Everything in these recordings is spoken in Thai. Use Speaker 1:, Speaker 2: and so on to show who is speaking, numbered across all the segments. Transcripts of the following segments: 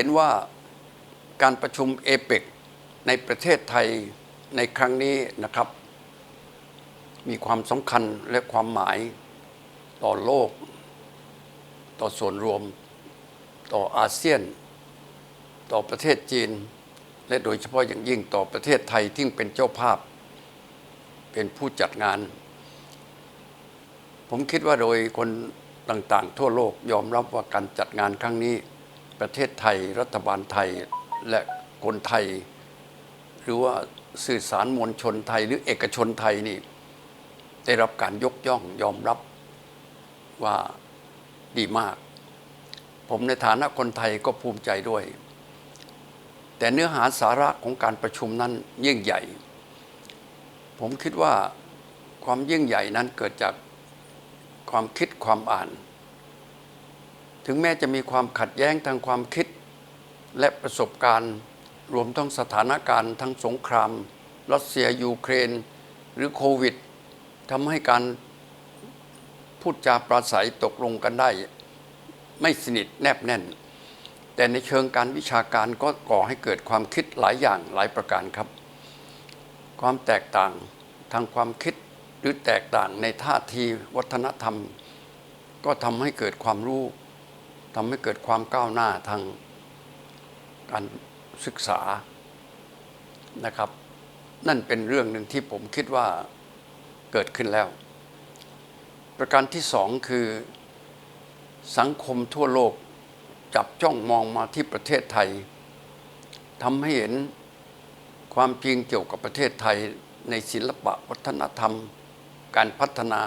Speaker 1: เห็นว่าการประชุมเอเปกในประเทศไทยในครั้งนี้นะครับ มีความสำคัญและความหมายต่อโลก ต่อส่วนรวม ต่ออาเซียน ต่อประเทศจีน และโดยเฉพาะอย่างยิ่งต่อประเทศไทยที่เป็นเจ้าภาพ เป็นผู้จัดงาน ผมคิดว่าโดยคนต่างๆ ทั่วโลกยอมรับว่าการจัดงานครั้งนี้ ประเทศไทย รัฐบาลไทยและคนไทย หรือว่าสื่อสารมวลชนไทย หรือเอกชนไทยนี่ ได้รับการยกย่องยอมรับว่าดีมาก ผมในฐานะคนไทยก็ภูมิใจด้วย แต่เนื้อหาสาระของการประชุมนั้นยิ่งใหญ่ ผมคิดว่าความยิ่งใหญ่นั้นเกิดจากความคิดความอ่าน ถึงแม้จะมีความขัดแย้งทางความคิด และประสบการณ์ รวมทั้งสถานการณ์ทั้งสงคราม รัสเซียยูเครน หรือโควิดทำให้การพูดจาปราศัยตกลงกันได้ ไม่สนิทแนบแน่น แต่ในเชิงการวิชาการก็ก่อให้เกิดความคิดหลายอย่างหลายประการครับ ความแตกต่างทางความคิดหรือแตกต่างในท่าทีวัฒนธรรม ก็ทำให้เกิดความรู้ ทำให้เกิดความก้าวหน้าทางการศึกษานะครับ นั่นเป็นเรื่องหนึ่งที่ผมคิดว่าเกิดขึ้นแล้ว ประการที่สองคือสังคมทั่วโลกจับจ้องมองมาที่ประเทศไทยทำให้เห็นความจริงเกี่ยวกับประเทศไทยในศิลปะวัฒนธรรม การพัฒนา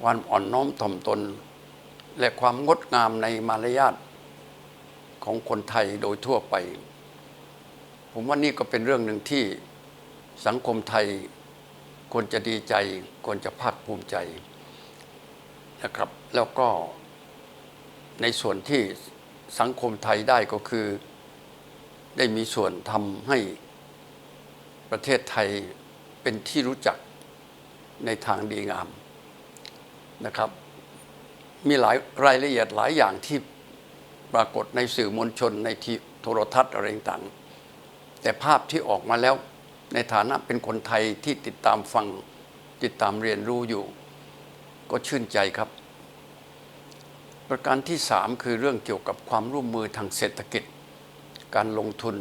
Speaker 1: ความอ่อนน้อมถ่อมตน และความงดงามในมารยาทของคนไทยโดยทั่วไป ผมว่านี่ก็เป็นเรื่องหนึ่งที่สังคมไทยควรจะดีใจควรจะภาคภูมิใจนะครับ แล้วก็ในส่วนที่สังคมไทยได้ก็คือ ได้มีส่วนทำให้ประเทศไทยเป็นที่รู้จักในทางดีงามนะครับ มีหลายรายละเอียดหลายอย่างที่ปรากฏในสื่อมวลชนในทีโทรทัศน์อะไรต่างๆแต่ภาพที่ออกมาแล้วในฐานะเป็นคนไทยที่ติดตามฟังติดตามเรียนรู้อยู่ ก็ชื่นใจครับ ประการที่สามคือเรื่องเกี่ยวกับความร่วมมือทางเศรษฐกิจ การลงทุน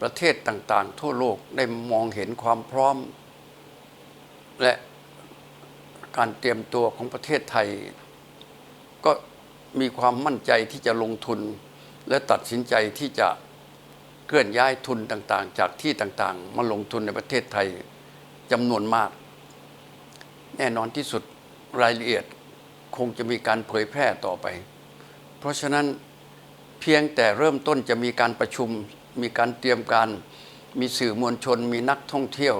Speaker 1: ประเทศต่างๆ ทั่วโลกได้มองเห็นความพร้อม และการเตรียมตัวของประเทศไทย ก็มีความมั่นใจที่จะลงทุน และตัดสินใจที่จะเคลื่อนย้ายทุนต่างๆ จากที่ต่างๆ มาลงทุนในประเทศไทยจำนวนมาก แน่นอนที่สุดรายละเอียดคงจะมีการเผยแพร่ต่อไป เพราะฉะนั้นเพียงแต่เริ่มต้นจะมีการประชุม มีการเตรียมการ มีสื่อมวลชน มีนักท่องเที่ยว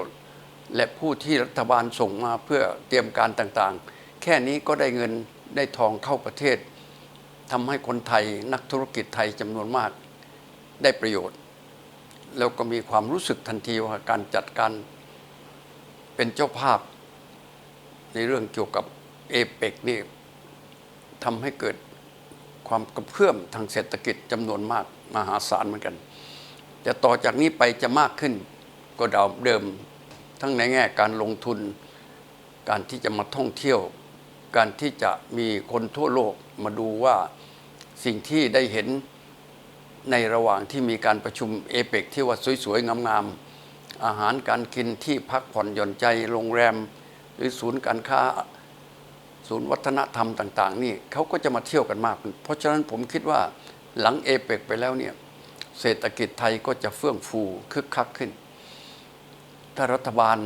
Speaker 1: และผู้ที่รัฐบาลส่งมาเพื่อเตรียมการต่างๆ แค่นี้ก็ได้เงิน ได้ทองเข้าประเทศทำให้คนไทยนักธุรกิจไทยจำนวนมากได้ประโยชน์ แล้วก็มีความรู้สึกทันทีว่าการจัดการเป็นเจ้าภาพ ในเรื่องเกี่ยวกับเอเปกนี่ทำให้เกิดความกระเพื่อมทางเศรษฐกิจจำนวนมากมหาศาลเหมือนกัน แต่ต่อจากนี้ไปจะมากขึ้นก็เดาเดิมทั้งในแง่การลงทุน การที่จะมาท่องเที่ยว การที่จะมีคนทั่วโลกมาดูว่าสิ่งที่ได้เห็นในระหว่างที่มีการประชุมเอเปกที่ว่าสวยๆ งามๆ อาหารการกินที่พักผ่อนหย่อนใจโรงแรม หรือศูนย์การค้าศูนย์วัฒนธรรมต่าง ๆ นี่เขาก็จะมาเที่ยวกันมาก เพราะฉะนั้นผมคิดว่าหลังเอเปกไปแล้วเนี่ยเศรษฐกิจไทยก็จะเฟื่องฟูคึกคักขึ้น ถ้ารัฐบาล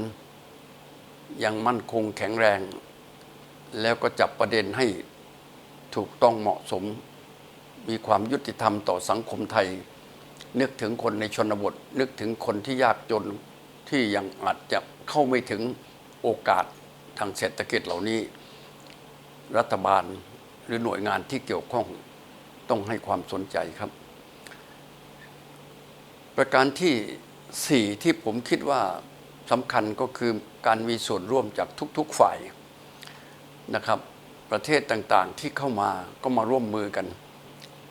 Speaker 1: ยังมั่นคงแข็งแรง แล้วก็จับประเด็นให้ถูกต้องเหมาะสม มีความยุติธรรมต่อสังคมไทย นึกถึงคนในชนบท นึกถึงคนที่ยากจนที่ยังอาจจะเข้าไม่ถึงโอกาสทางเศรษฐกิจเหล่านี้ รัฐบาลหรือหน่วยงานที่เกี่ยวข้องต้องให้ความสนใจครับ ประการที่สี่ที่ผมคิดว่าสำคัญก็คือการมีส่วนร่วมจากทุก ๆ ฝ่าย นะครับ ประเทศต่างๆที่เข้ามาก็มาร่วมมือกัน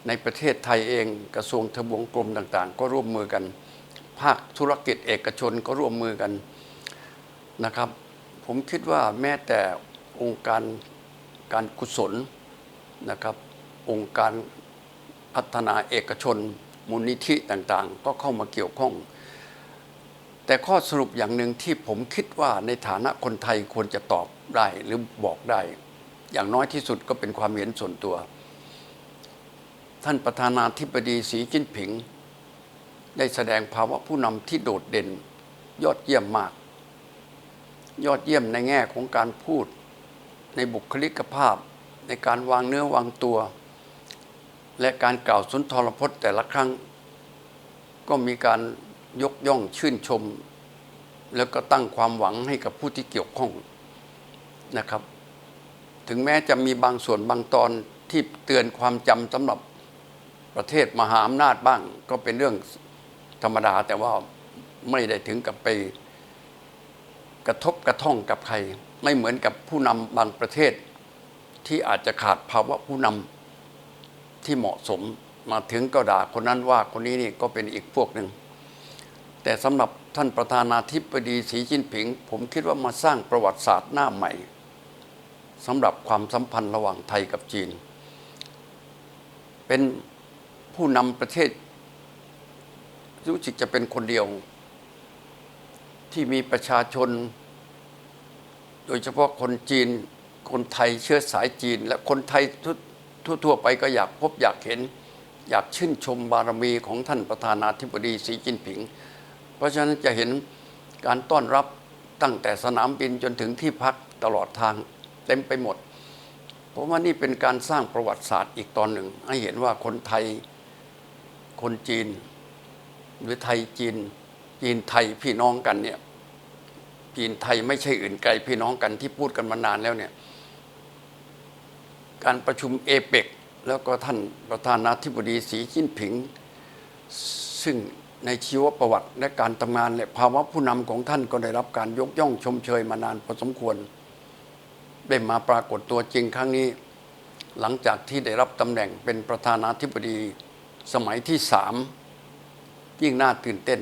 Speaker 1: ในประเทศไทยเองกระทรวงทบวงกรมต่างๆ ก็ร่วมมือกัน ภาคธุรกิจเอกชนก็ร่วมมือกันนะครับ ผมคิดว่าแม้แต่องค์การการกุศลนะครับ องค์การพัฒนาเอกชนมูลนิธิต่างๆ ก็เข้ามาเกี่ยวข้อง แต่ข้อสรุปอย่างหนึ่งที่ผมคิดว่าในฐานะคนไทยควรจะตอบได้หรือบอกได้ อย่างน้อยที่สุดก็เป็นความเห็นส่วนตัว ท่านประธานาธิบดีสีจิ้นผิง ได้แสดงภาวะผู้นำที่โดดเด่น ยอดเยี่ยมมาก ยอดเยี่ยมในแง่ของการพูด ในบุคลิกภาพ ในการวางเนื้อวางตัว และการกล่าวสุนทรพจน์แต่ละครั้ง ก็มีการ ยกย่องชื่นชม แล้วก็ตั้งความหวังให้กับผู้ที่เกี่ยวข้องนะครับ ถึงแม้จะมีบางส่วนบางตอนที่เตือนความจำสำหรับประเทศมหาอำนาจบ้าง ก็เป็นเรื่องธรรมดาแต่ว่าไม่ได้ถึงกับไปกระทบกระท่องกับใคร ไม่เหมือนกับผู้นำบางประเทศ ที่อาจจะขาดภาวะผู้นำที่เหมาะสมมาถึงก็ด่าคนนั้นว่าคนนี้นี่ก็เป็นอีกพวกหนึ่ง แต่สำหรับท่านประธานาธิบดีสีจิ้นผิง ผมคิดว่ามาสร้างประวัติศาสตร์หน้าใหม่สำหรับความสัมพันธ์ระหว่างไทยกับจีน เป็นผู้นำประเทศ รู้สึกจะเป็นคนเดียว ที่มีประชาชน โดยเฉพาะคนจีน คนไทยเชื้อสายจีน และคนไทยทั่วๆไปก็อยากพบอยากเห็น อยากชื่นชมบารมีของท่านประธานาธิบดีสีจิ้นผิง เพราะฉะนั้นจะเห็นการต้อนรับตั้งแต่สนามบินจนถึงที่พักตลอดทางเต็มไปหมดผมว่านี่เป็นการสร้างประวัติศาสตร์อีกตอนหนึ่ง ให้เห็นว่าคนไทยคนจีน หรือไทยจีน จีนไทยพี่น้องกันเนี่ยจีนไทยไม่ใช่อื่นไกลพี่น้องกันที่พูดกันมานานแล้วเนี่ยการประชุมเอเปกแล้วก็ท่านประธานาธิบดีสีจิ้นผิง ซึ่ง ในชีวประวัติและการทำงานและภาวะผู้นำของท่านก็ได้รับการยกย่องชมเชยมานานพอสมควร ได้มาปรากฏตัวจริงครั้งนี้ หลังจากที่ได้รับตำแหน่งเป็นประธานาธิบดีสมัยที่สามยิ่งน่าตื่นเต้น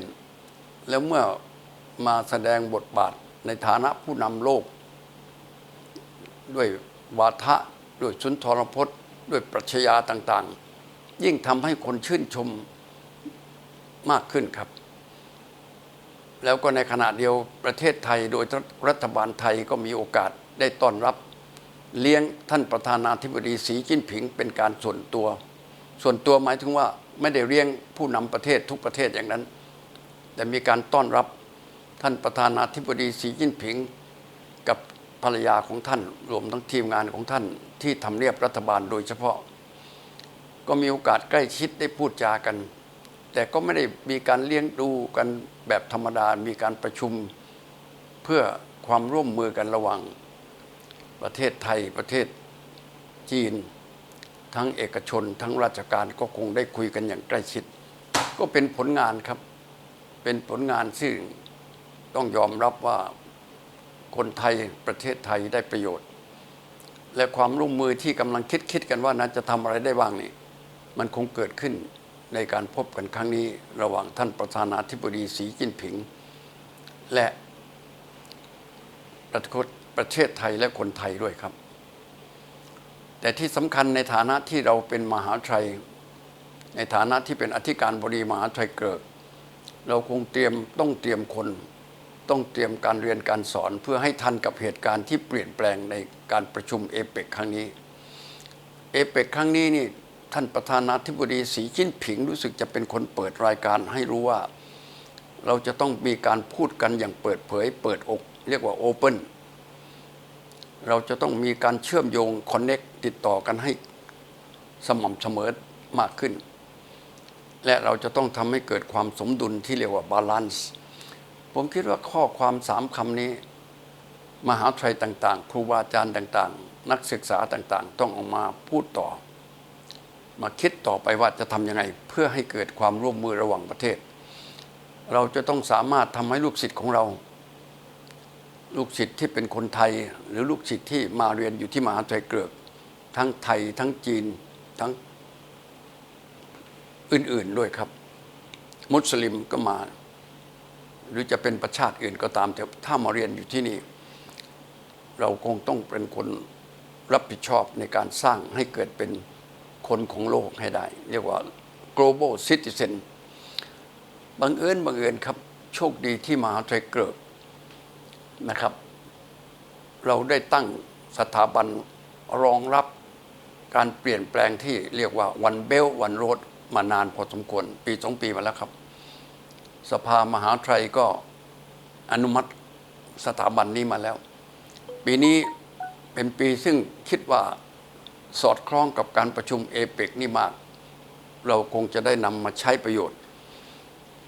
Speaker 1: แล้วเมื่อมาแสดงบทบาทในฐานะผู้นำโลก ด้วยวาทะด้วยสุนทรพจน์ ด้วยปรัชญาต่างๆ ยิ่งทำให้คนชื่นชม มากขึ้นครับ แล้วก็ในขณะเดียวประเทศไทยโดยรัฐบาลไทยก็มีโอกาสได้ต้อนรับ เลี้ยงท่านประธานาธิบดีสีจิ้นผิงเป็นการส่วนตัว ส่วนตัวหมายถึงว่าไม่ได้เลี้ยงผู้นำประเทศทุกประเทศอย่างนั้น แต่มีการต้อนรับท่านประธานาธิบดีสีจิ้นผิง กับภรรยาของท่านรวมทั้งทีมงานของท่านที่ทำเนียบรัฐบาลโดยเฉพาะ ก็มีโอกาสใกล้ชิดได้พูดจากัน แต่ก็ไม่ได้มีการเลี้ยงดูกันแบบธรรมดา มีการประชุมเพื่อความร่วมมือกันระหว่างประเทศไทยประเทศจีน ทั้งเอกชน ทั้งราชการก็คงได้คุยกันอย่างใกล้ชิด ก็เป็นผลงานครับ เป็นผลงานซึ่งต้องยอมรับว่าคนไทยประเทศไทยได้ประโยชน์ และความร่วมมือที่กำลังคิดคิดกันว่านั้นจะทำอะไรได้บ้างนี่มันคงเกิดขึ้น ในการพบกันครั้งนี้ระหว่างท่านประธานาธิบดีสีจิ้นผิง และประเทศไทยและคนไทยด้วยครับ แต่ที่สำคัญในฐานะที่เราเป็นมหาชัยในฐานะที่เป็นอธิการบดีมหาชัยเกิด เราคงเตรียมต้องเตรียมคน ต้องเตรียมการเรียนการสอนเพื่อให้ทันกับเหตุการณ์ที่เปลี่ยนแปลงในการประชุมเอเปกครั้งนี้เอเปกครั้งนี้นี่ ท่านประธานาธิบดีสีจิ้นผิงรู้สึกจะเป็นคนเปิดรายการให้รู้ว่า เราจะต้องมีการพูดกันอย่างเปิดเผย เปิดอก เรียกว่าโอเปนเราจะต้องมีการเชื่อมโยงคอนเน็กติดต่อกันให้สม่ำเสมอมากขึ้น และเราจะต้องทำให้เกิดความสมดุลที่เรียกว่าบาลานซ์ผมคิดว่าข้อความสามคำนี้ มหาไทยต่าง ๆ ครูบาอาจารย์ต่าง ๆ นักศึกษาต่าง ๆ ต้องออกมาพูดต่อ มาคิดต่อไปว่าจะทำยังไงเพื่อให้เกิดความร่วมมือระหว่างประเทศ เราจะต้องสามารถทำให้ลูกศิษย์ของเรา ลูกศิษย์ที่เป็นคนไทย หรือลูกศิษย์ที่มาเรียนอยู่ที่มหาวิทยาลัยเกลือกทั้งไทยทั้งจีนทั้งอื่นๆด้วยครับ มุสลิมก็มา หรือจะเป็นประชาติอื่นก็ตามแต่ถ้ามาเรียนอยู่ที่นี่ เราคงต้องเป็นคนรับผิดชอบในการสร้างให้เกิดเป็น คนของโลกให้ได้ เรียกว่า global citizen บังเอิญบังเอิญครับ โชคดีที่มหาวิทยาลัยเกิดนะครับ เราได้ตั้งสถาบันรองรับการเปลี่ยนแปลงที่เรียกว่าวันเบลวันโรดมานานพอสมควร ปีสองปีมาแล้วครับ สภามหาวิทยาลัยก็อนุมัติสถาบันนี้มาแล้ว ปีนี้เป็นปีซึ่งคิดว่า สอดคล้องกับการประชุมเอเปกนี่มาก เราคงจะได้นำมาใช้ประโยชน์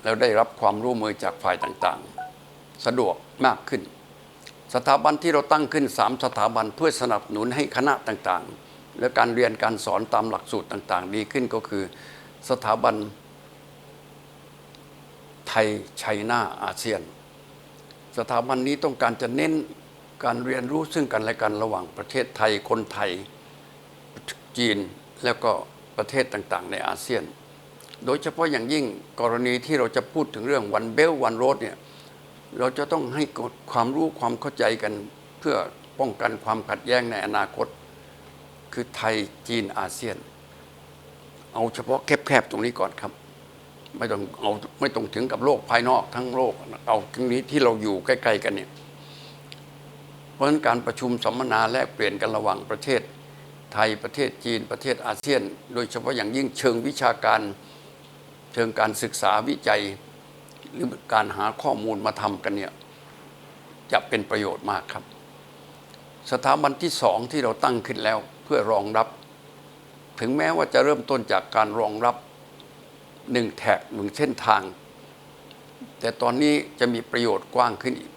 Speaker 1: แล้วได้รับความร่วมมือจากฝ่ายต่างๆ สะดวกมากขึ้น สถาบันที่เราตั้งขึ้นสามสถาบันเพื่อสนับสนุนให้คณะต่างๆ และการเรียนการสอนตามหลักสูตรต่างๆ ดีขึ้นก็คือ สถาบันไทยไชน่าอาเซียน สถาบันนี้ต้องการจะเน้นการเรียนรู้ซึ่งกันและกันระหว่างประเทศไทยคนไทย จีนแล้วก็ประเทศต่างๆ ในอาเซียน โดยเฉพาะอย่างยิ่งกรณีที่เราจะพูดถึงเรื่องวันเบลวันโรดเนี่ยเราจะต้องให้ความรู้ความเข้าใจกัน เพื่อป้องกันความขัดแย้งในอนาคต คือไทยจีนอาเซียน เอาเฉพาะแคบๆตรงนี้ก่อนครับ ไม่ต้องเอาไม่ต้องถึงกับโลกภายนอกทั้งโลก เอาตรงนี้ที่เราอยู่ใกล้ ๆ กันเนี่ยเพราะฉะนั้นการประชุมสัมมนาแลกเปลี่ยนกันระหว่างประเทศ ไทยประเทศจีนประเทศอาเซียน โดยเฉพาะอย่างยิ่งเชิงวิชาการเชิงการศึกษาวิจัย หรือการหาข้อมูลมาทำกันเนี่ยจะเป็นประโยชน์มากครับ สถาบันที่สองที่เราตั้งขึ้นแล้วเพื่อรองรับ ถึงแม้ว่าจะเริ่มต้นจากการรองรับหนึ่งแท็กหนึ่งเส้นทาง แต่ตอนนี้จะมีประโยชน์กว้างขึ้นอีก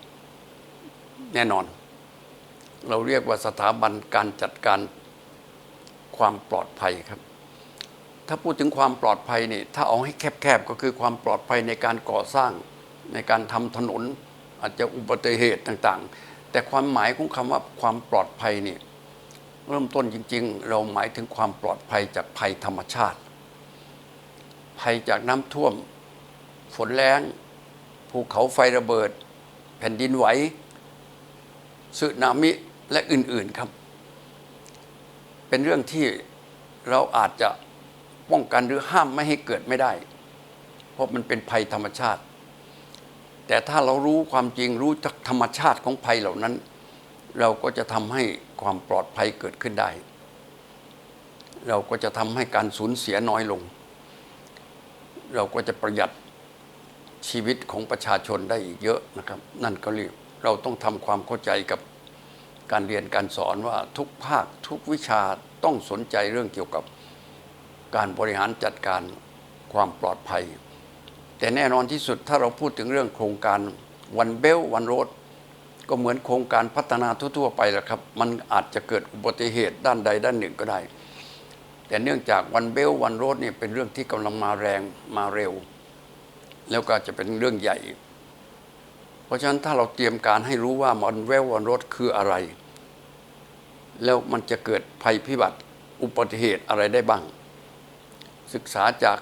Speaker 1: แน่นอน เราเรียกว่าสถาบันการจัดการ ความปลอดภัยครับ ถ้าพูดถึงความปลอดภัยนี่ถ้าเอาให้แคบๆก็คือความปลอดภัยในการก่อสร้าง ในการทำถนน อาจจะอุบัติเหตุต่างๆ แต่ความหมายของคำว่าความปลอดภัยนี่เริ่มต้นจริง ๆ เราหมายถึงความปลอดภัยจากภัยธรรมชาติ ภัยจากน้ำท่วม ฝนแรงภูเขาไฟระเบิด แผ่นดินไหวสึนามิและอื่นๆครับ เป็นเรื่องที่เราอาจจะป้องกันหรือห้ามไม่ให้เกิดไม่ได้ เพราะมันเป็นภัยธรรมชาติ แต่ถ้าเรารู้ความจริงรู้จักธรรมชาติของภัยเหล่านั้น เราก็จะทำให้ความปลอดภัยเกิดขึ้นได้ เราก็จะทำให้การสูญเสียน้อยลง เราก็จะประหยัดชีวิตของประชาชนได้อีกเยอะนะครับ นั่นก็เรียกเราต้องทำความเข้าใจกับ การเรียนการสอนว่าทุกภาคทุกวิชาต้องสนใจเรื่องเกี่ยวกับการบริหารจัดการความปลอดภัย แต่แน่นอนที่สุดถ้าเราพูดถึงเรื่องโครงการวันเบลวันโรดก็เหมือนโครงการพัฒนาทั่ว ๆ ไปแหละครับ มันอาจจะเกิดอุบัติเหตุด้านใดด้านหนึ่งก็ได้ แต่เนื่องจากวันเบลวันโรดเนี่ยเป็นเรื่องที่กำลังมาแรงมาเร็ว แล้วก็จะเป็นเรื่องใหญ่ เพราะฉะนั้นถ้าเราเตรียมการให้รู้ว่าวันเวลวันโรถคืออะไร แล้วมันจะเกิดภัยพิบัติอุบัติเหตุอะไรได้บ้าง ศึกษาจาก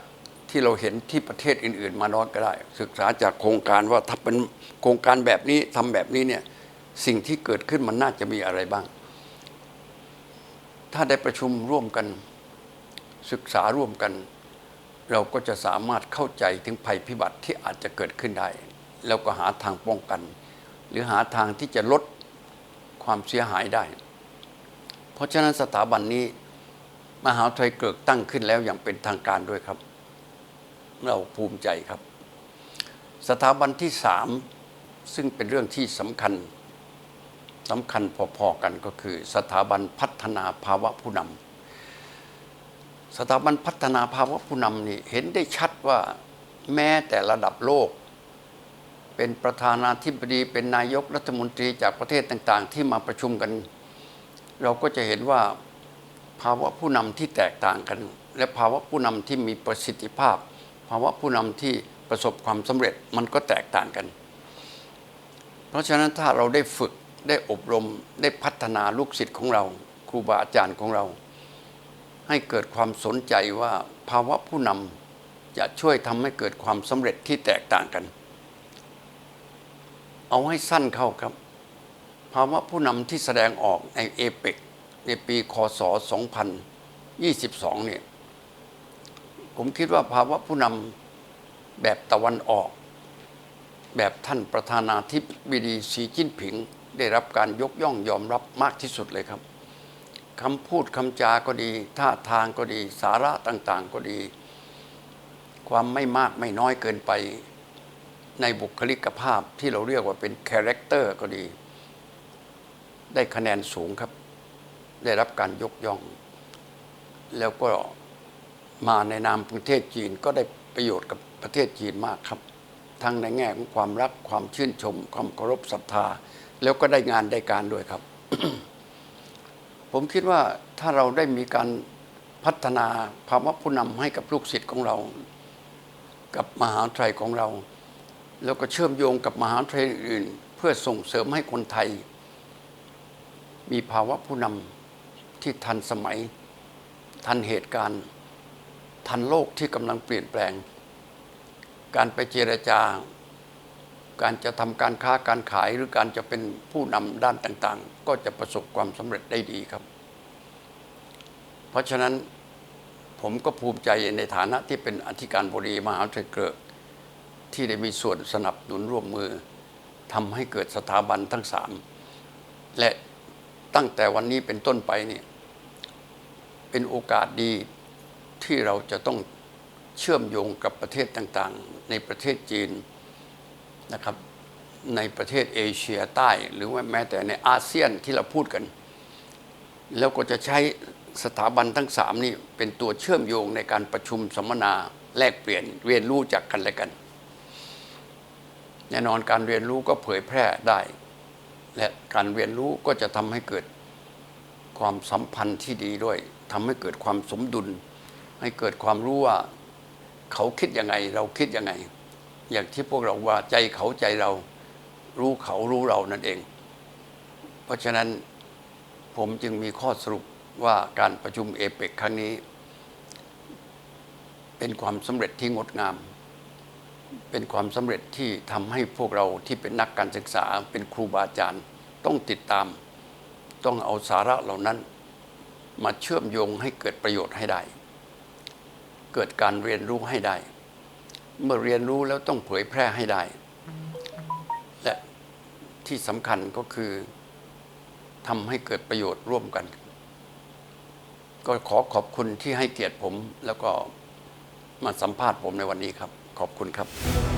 Speaker 1: ที่เราเห็นที่ประเทศอื่น ๆ มานอนก็ได้ ศึกษาจากโครงการว่าถ้าเป็นโครงการแบบนี้ทำแบบนี้เนี่ยสิ่งที่เกิดขึ้นมันน่าจะมีอะไรบ้าง ถ้าได้ประชุมร่วมกันศึกษาร่วมกัน เราก็จะสามารถเข้าใจถึงภัยพิบัติที่อาจจะเกิดขึ้นได้ แล้วก็หาทางป้องกัน หรือหาทางที่จะลดความเสียหายได้ เพราะฉะนั้นสถาบันนี้มหาวิทยาลัยเกิดตั้งขึ้นแล้วอย่างเป็นทางการด้วยครับ เราภูมิใจครับ สถาบันที่สามซึ่งเป็นเรื่องที่สำคัญสำคัญพอๆกันก็คือ สถาบันพัฒนาภาวะผู้นำสถาบันพัฒนาภาวะผู้นำนี่เห็นได้ชัดว่าแม้แต่ระดับโลก เป็นประธานาธิบดีเป็นนายกรัฐมนตรีจากประเทศต่าง ๆ ที่มาประชุมกัน เราก็จะเห็นว่าภาวะผู้นำที่แตกต่างกัน และภาวะผู้นำที่มีประสิทธิภาพ ภาวะผู้นำที่ประสบความสำเร็จมันก็แตกต่างกัน เพราะฉะนั้นถ้าเราได้ฝึกได้อบรมได้พัฒนาลูกศิษย์ของเรา ครูบาอาจารย์ของเรา ให้เกิดความสนใจว่าภาวะผู้นจะช่วยทำให้เกิดความสำเร็จที่แตกต่างกัน เอาให้สั้นเข้าครับ ภาวะผู้นำที่แสดงออกในเอเปกในปีคศ 2022 เนี่ย ผมคิดว่าภาวะผู้นำแบบตะวันออก แบบท่านประธานาธิบดีสีจิ้นผิง ได้รับการยกย่องยอมรับมากที่สุดเลยครับคำพูดคำจาก็ดี ท่าทางก็ดี สาระต่าง ๆ ก็ดี ความไม่มากไม่น้อยเกินไป ในบุคลิกภาพที่เราเรียกว่าเป็นคาแรคเตอร์ก็ดี ได้คะแนนสูงครับ ได้รับการยกย่อง แล้วก็มาในนามประเทศจีนก็ได้ประโยชน์กับประเทศจีนมากครับทั้งในแง่ของความรักความชื่นชม ความเคารพศรัทธา แล้วก็ได้งานได้การด้วยครับ ผมคิดว่าถ้าเราได้มีการพัฒนาภาวะผู้นำให้กับลูกศิษย์ของเรา กับมหาวิทยาลัยของเรา แล้วก็เชื่อมโยงกับมหาวิทยาลัยอื่น เพื่อส่งเสริมให้คนไทย มีภาวะผู้นำที่ทันสมัย ทันเหตุการณ์ ทันโลกที่กำลังเปลี่ยนแปลง การไปเจรจาการจะทำการค้าการขายหรือการจะเป็นผู้นำด้านต่างๆ ก็จะประสบความสำเร็จได้ดีครับ เพราะฉะนั้นผมก็ภูมิใจในฐานะที่เป็นอธิการบดีมหาวิทยาลัยเกริกที่ได้มีส่วนสนับสนุนร่วมมือทำให้เกิดสถาบันทั้งสามและ ตั้งแต่วันนี้เป็นต้นไปเนี่ยเป็นโอกาสดีที่เราจะต้องเชื่อมโยงกับประเทศต่างๆ ในประเทศจีนนะครับ ในประเทศเอเชียใต้ หรือว่าแม้แต่ในอาเซียนที่เราพูดกัน แล้วก็จะใช้สถาบันทั้งสามนี่เป็นตัวเชื่อมโยงในการประชุมสัมมนาแลกเปลี่ยนเรียนรู้จากกันและกัน แน่นอนการเรียนรู้ก็เผยแพร่ได้ และการเรียนรู้ก็จะทำให้เกิดความสัมพันธ์ที่ดีด้วยทำให้เกิดความสมดุล ให้เกิดความรู้ว่าเขาคิดยังไง เราคิดยังไง อย่างที่พวกเราว่าใจเขาใจเรารู้เขารู้เรานั่นเอง เพราะฉะนั้นผมจึงมีข้อสรุปว่าการประชุมเอเปกครั้งนี้ เป็นความสำเร็จที่งดงาม เป็นความสำเร็จที่ทำให้พวกเราที่เป็นนักการศึกษาเป็นครูบาอาจารย์ ต้องติดตาม ต้องเอาสาระเหล่านั้น มาเชื่อมโยงให้เกิดประโยชน์ให้ได้ เกิดการเรียนรู้ให้ได้ เมื่อเรียนรู้แล้วต้องเผยแพร่ให้ได้ และที่สำคัญก็คือทำให้เกิดประโยชน์ร่วมกัน ก็ขอขอบคุณที่ให้เกียรติผมแล้วก็มาสัมภาษณ์ผมในวันนี้ครับ ขอบคุณครับ